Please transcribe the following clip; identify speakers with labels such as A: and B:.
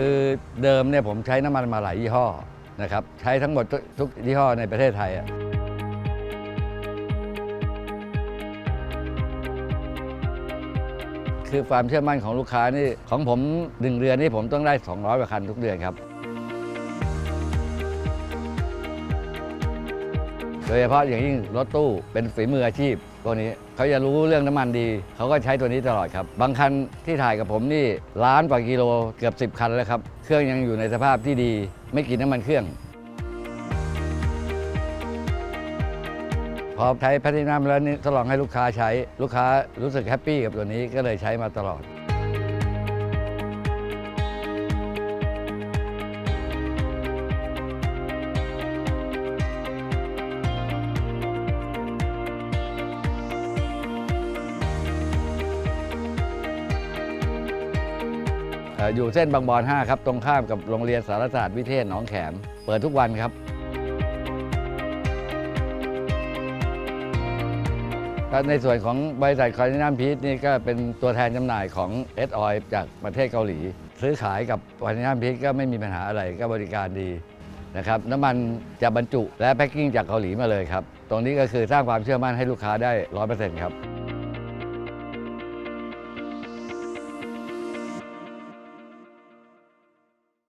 A: คือเดิมเนี่ยผมใช้น้ำมันมาหลายยี่ห้อนะครับใช้ทั้งหมดทุกยี่ห้อในประเทศไทยอะคือความเชื่อมั่นของลูกค้านี่ของผมหนึ่งเดือนนี่ผมต้องได้ 200กว่าคันทุกเดือนครับ โดยเฉพาะอย่างยิ่งรถตู้เป็นฝีมืออาชีพ พวนี้เขาจะรู้เรื่องน้ำมันดี เขาก็ใช้ตัวนี้ตลอดครับ บางคันที่ถ่ายกับผมนี่ล้านกว่ากิโลเกือบ 10 คันแล้วครับ เครื่องยังอยู่ในสภาพที่ดี ไม่กินน้ำมันเครื่อง พอใช้แพทินัมแล้วนี่ทดลองให้ลูกค้าใช้ลูกค้ารู้สึกแฮปปี้กับตัวนี้ก็เลยใช้มาตลอด อยู่เส้นบางบอน 5 ครับ ตรงข้ามกับโรงเรียนสารศาสตร์วิเทศหนองแขม เปิดทุกวันครับ ในส่วนของบริษัทคอนตินัมพีทนี่ก็เป็นตัวแทนจำหน่ายของเอสออยจากประเทศเกาหลี ซื้อขายกับคอนตินัมพีทก็ไม่มีปัญหาอะไรก็บริการดีนะครับน้ำมันจะบรรจุและแพ็คกิ้งจากเกาหลีมาเลยครับ ตรงนี้ก็คือสร้างความเชื่อมั่นให้ลูกค้าได้100%ครับ